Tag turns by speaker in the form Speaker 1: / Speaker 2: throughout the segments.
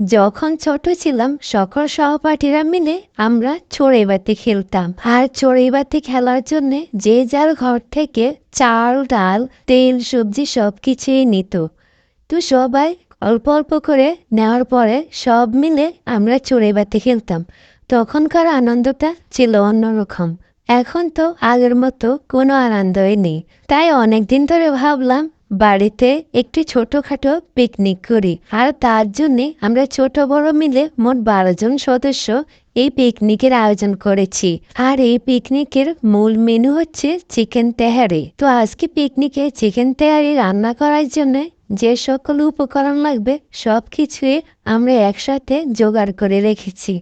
Speaker 1: যখন ছোট ছিলাম, সকল সহপাঠীরা মিলে আমরা চড়াইবাতি খেলতাম। আর চড়াইবাতি খেলার জন্য যে যার ঘর থেকে চাল, ডাল, তেল, সবজি সব কিছুই নিত। তো সবাই অল্প অল্প করে নেওয়ার পরে সব মিলে আমরা চড়াইবাতি খেলতাম। তখনকার আনন্দটা ছিল অন্যরকম। এখন তো আগের মতো কোনো আনন্দই নেই। তাই অনেকদিন ধরে ভাবলাম বাড়িতে একটি ছোটখাটো পিকনিক করি। আর তার জন্যে আমরা ছোট বড় মিলে মোট বারো জন সদস্য এই পিকনিকের আয়োজন করেছি। আর এই পিকনিকের মূল মেনু হচ্ছে চিকেন তেহারি। তো আজকে পিকনিকে চিকেন তেহারি রান্না করার জন্য যে সকল উপকরণ লাগবে সব কিছুই আমরা একসাথে জোগাড় করে রেখেছি।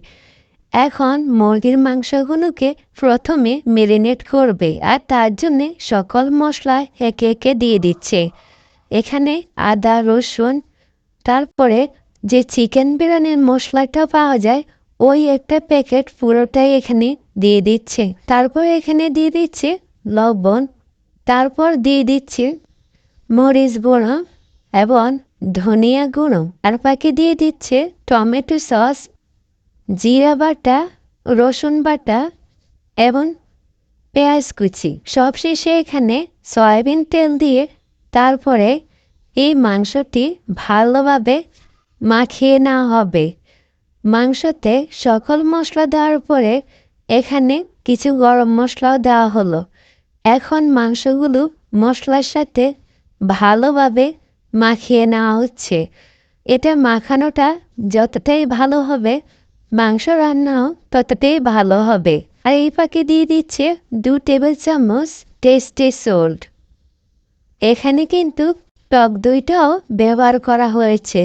Speaker 1: এখন মুরগির মাংসগুলোকে প্রথমে মেরিনেট করবে আর তার জন্য সকল মশলা একে একে দিয়ে দিচ্ছে। এখানে আদা, রসুন, তারপরে যে চিকেন বিরিয়ানির মশলাটা পাওয়া যায়, ওই একটা প্যাকেট পুরোটাই এখানে দিয়ে দিচ্ছে। তারপর এখানে দিয়ে দিচ্ছে লবণ, তারপর দিয়ে দিচ্ছে মরিচ গুঁড়ো এবং ধনিয়া গুঁড়ো। আর পাকে দিয়ে দিচ্ছে টমেটো সস জিরা বাটা, রসুন বাটা এবং পেঁয়াজ কুচি। সবশেষে এখানে সয়াবিন তেল দিয়ে তারপরে এই মাংসটি ভালোভাবে মাখিয়ে নেওয়া হবে। মাংসতে সকল মশলা দেওয়ার পরে এখানে কিছু গরম মশলাও দেওয়া হলো। এখন মাংসগুলো মশলার সাথে ভালোভাবে মাখিয়ে নেওয়া হচ্ছে। এটা মাখানোটা যতটাই ভালো হবে মাংস রান্নাও ততটাই ভালো হবে। আর এই পাকে দিয়ে দিচ্ছে দু টেবিল চামচ টেস্টি সল্ট এখানে কিন্তু টক দইটাও ব্যবহার করা হয়েছে।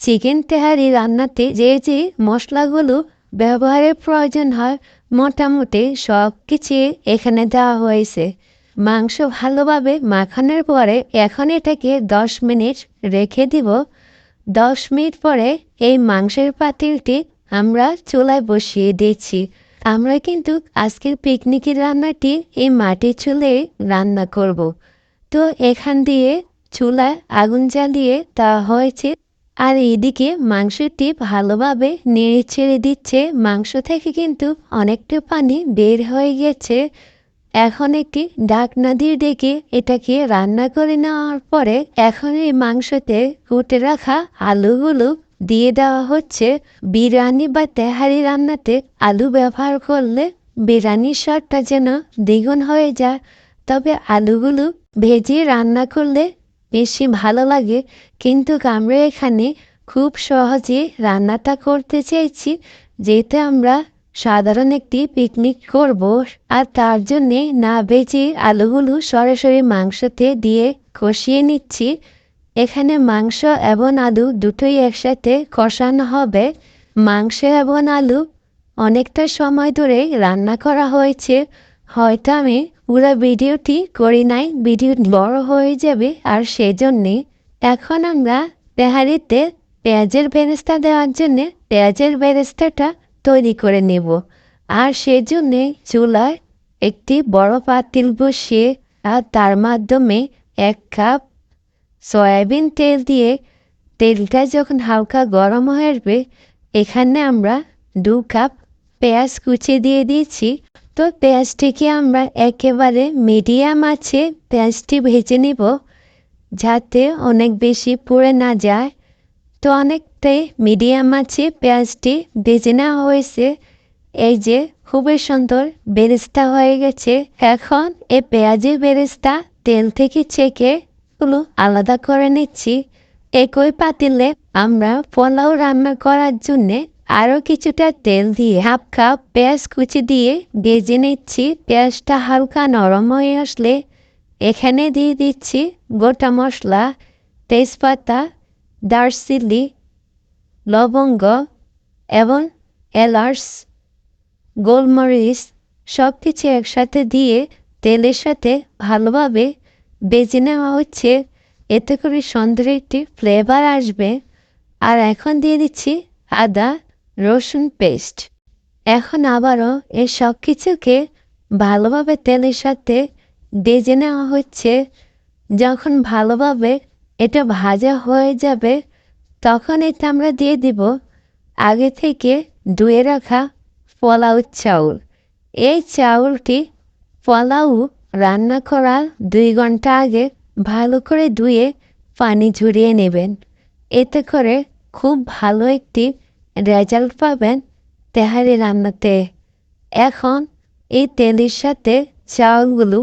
Speaker 1: চিকেন তেহারি রান্নাতে যে যে মশলাগুলো ব্যবহারের প্রয়োজন হয়, মোটামুটি সব কিছুই এখানে দেওয়া হয়েছে। মাংস ভালোভাবে মাখানোর পরে এখন এটাকে দশ মিনিট রেখে দিব। দশ মিনিট পরে এই মাংসের পাতিলটি আমরা চুলায় বসিয়ে দিয়েছি। আমরা কিন্তু আজকের পিকনিকের রান্নাটি এই মাটির চুলে রান্না করব। তো এখান দিয়ে চুলায় আগুন জ্বালিয়ে তা হয়েছে। আর এদিকে মাংসটি ভালোভাবে নেড়ে ছেড়ে দিচ্ছে। মাংস থেকে কিন্তু অনেকটা পানি বের হয়ে গেছে। এখন একটি ডাকনা দিয়ে ডেকে এটাকে রান্না করে নেওয়ার পরে এখন এই মাংসতে কুটে রাখা আলুগুলো দিয়ে দেওয়া হচ্ছে বিরিয়ানি বা তেহারি রান্নাতে আলু ব্যবহার করলে বিরিয়ানির স্বাদটা যেন দ্বিগুণ হয়ে যায়। তবে আলুগুলো ভেজে রান্না করলে বেশি ভালো লাগে। কিন্তু আমরা এখানে খুব সহজে রান্নাটা করতে চাইছি, যেহেতু আমরা সাধারণ একটি পিকনিক করব। আর তার জন্যে না বেজে আলুগুলো সরাসরি মাংসতে দিয়ে কষিয়ে নিচ্ছি। এখানে মাংস এবং আলু দুটোই একসাথে কষানো হবে। মাংস এবং আলু অনেকটা সময় ধরে রান্না করা হয়েছে। হয়তো আমি পুরো ভিডিওটি করি নাই, ভিডিও বড় হয়ে যাবে আর সেজন্যে। এখন আমরা তেহারিতে পেঁয়াজের বেরেস্তা দেওয়ার জন্যে পেঁয়াজের বেরেস্তাটা তৈরি করে নেব। আর সেজন্যে চুলায় একটি বড় পাতিল বসিয়ে আর তার মাধ্যমে এক কাপ সয়াবিন তেল দিয়ে তেলটা যখন হালকা গরম হয়ে আসবে, এখানে আমরা দু কাপ পেঁয়াজ কুচি দিয়ে দিয়েছি। তো পেঁয়াজটিকে আমরা একেবারে মিডিয়াম আছে পেঁয়াজটি ভেজে নিব, যাতে অনেক বেশি পুড়ে না যায়। তো অনেকটাই মিডিয়াম আছে পেঁয়াজটি ভেজে নেওয়া হয়েছে। এই যে খুবই সুন্দর বেরেস্তা হয়ে গেছে। এখন এই পেঁয়াজের বেরেস্তা তেল থেকে ছেঁকে গুলো আলাদা করে নিচ্ছি। একই পাতিলে আমরা পোলাও রান্না করার জন্যে আরও কিছুটা তেল দিয়ে হাফ কাপ পেঁয়াজ কুচি দিয়ে ভেজে নিচ্ছি। পেঁয়াজটা হালকা নরম হয়ে আসলে এখানে দিয়ে দিচ্ছি গোটা মশলা, তেজপাতা, দারচিনি, লবঙ্গ এবং এলাচ, গোলমরিচ সব কিছু একসাথে দিয়ে তেলের সাথে ভালোভাবে বেজে নেওয়া হচ্ছে, এতে করে সুন্দর একটি ফ্লেভার আসবে। আর এখন দিয়ে দিচ্ছি আদা, রসুন পেস্ট এখন আবারও এই সব কিছুকে ভালোভাবে তেলের সাথে বেজে নেওয়া হচ্ছে। যখন ভালোভাবে এটা ভাজা হয়ে যাবে, তখন এটা আমরা দিয়ে দিব আগে থেকে ধুয়ে রাখা পোলাও চাউল। এই চাউলটি পোলাও রান্না করা দুই ঘণ্টা আগে ভালো করে ধুয়ে পানি ঝরিয়ে নেবেন। এতে করে খুব ভালো একটি রেজাল্ট পাবেন তেহারি রান্নাতে। এখন এই তেলের সাথে চাউলগুলো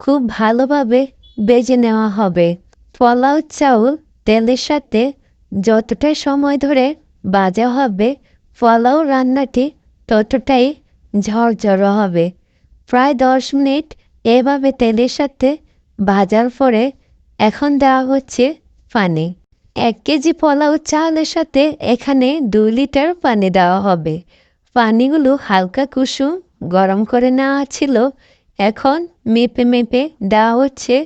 Speaker 1: খুব ভালোভাবে বেজে নেওয়া হবে। পোলাও চাউল তেলের সাথে যতটা সময় ধরে বাজা হবে, পোলাও রান্নাটি ততটাই ঝরঝরে হবে। প্রায় দশ মিনিট এভাবে তেলের সাথে ভাজার পরে এখন দেওয়া হচ্ছে পানি। এক কেজি পোলাও চালের সাথে এখানে দুই লিটার পানি দেওয়া হবে। পানিগুলো হালকা কুসুম গরম করে নেওয়া ছিল। এখন মেপে মেপে দেওয়া হচ্ছে।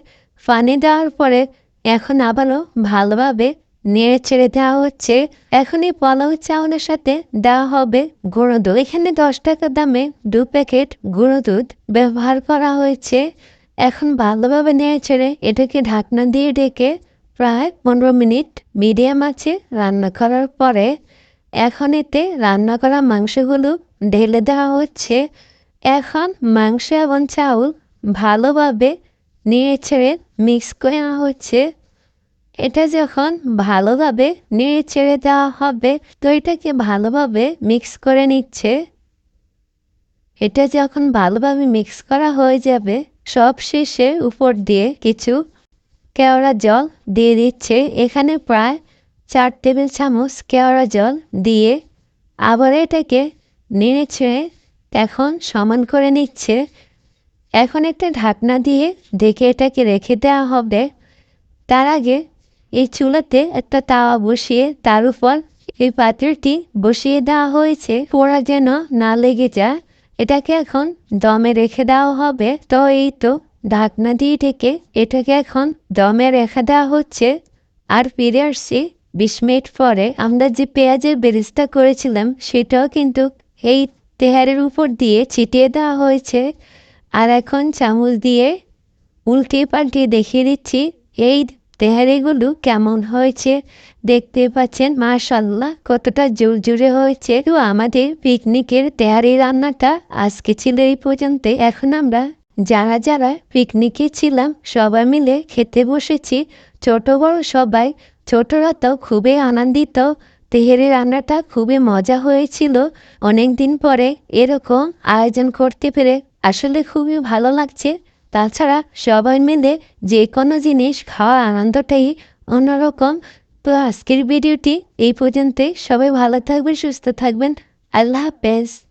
Speaker 1: পানি দেওয়ার পরে এখন আবারও ভালোভাবে নেড়ে ছেড়ে দেওয়া হচ্ছে। এখনই পোলাও চাউলের সাথে দেওয়া হবে গুঁড়ো দুধ। এখানে দশ টাকা দামে দু প্যাকেট গুঁড়ো দুধ ব্যবহার করা হয়েছে। এখন ভালোভাবে নেড়ে ছেড়ে এটাকে ঢাকনা দিয়ে ডেকে প্রায় পনেরো মিনিট মিডিয়াম আছে রান্না করার পরে এখন এতে রান্না করা মাংসগুলো ঢেলে দেওয়া হচ্ছে। এখন মাংস এবং চাউল ভালোভাবে নেড়ে ছেড়ে মিক্স করে হচ্ছে। এটা যখন ভালোভাবে নেড়ে ছেড়ে দেওয়া হবে, তো এটাকে ভালোভাবে মিক্স করে নিচ্ছে। এটা যখন ভালোভাবে মিক্স করা হয়ে যাবে, সব শেষে উপর দিয়ে কিছু কেওড়া জল দিয়ে দিচ্ছে। এখানে প্রায় চার টেবিল চামচ কেওড়া জল দিয়ে আবার এটাকে নেড়ে ছেড়ে এখন সমান করে নিচ্ছে। এখন একটা ঢাকনা দিয়ে দেখে এটাকে রেখে দেওয়া হবে। তার আগে এই চুলাতে একটা তাওয়া বসিয়ে, তার উপর এই পাত্রটি বসিয়ে দেওয়া হয়েছে। পোড়া যেন না লেগে যায়, এটাকে এখন দমে রেখে দেওয়া হবে। তো এই তো ঢাকনা দিয়ে ঢেকে এটাকে এখন দমে রেখে দেওয়া হচ্ছে। আর ফিরে আসছি বিশ মিনিট পরে। আমরা যে পেঁয়াজের বেরিস্তা করেছিলাম, সেটাও কিন্তু এই তেহারের উপর দিয়ে ছিটিয়ে দেওয়া হয়েছে। আর এখন চামচ দিয়ে উল্টে পাল্টে দেখিয়ে দিচ্ছি। এই তেহারিগুলো কেমন হয়েছে? দেখতে পাচ্ছেন মাশাল্লাহ কতটা জোর হয়েছে। তো আমাদের পিকনিকের তেহারি রান্নাটা আজকে ছিল এই পর্যন্ত এখন আমরা যারা যারা পিকনিকে ছিলাম, সবাই মিলে খেতে বসেছি। ছোট বড় সবাই, ছোটরা তো খুবই আনন্দিত। তেহেরি রান্নাটা খুবই মজা হয়েছিল। অনেক দিন পরে এরকম আয়োজন করতে পেরে আসলে খুবই ভালো লাগছে। তাছাড়া সবাই মিলে যে কোনো জিনিস খাওয়ার আনন্দটাই অন্যরকম। তো আজকের ভিডিওটি এই পর্যন্তই। সবাই ভালো থাকবেন, সুস্থ থাকবেন। আল্লাহ হাফেজ।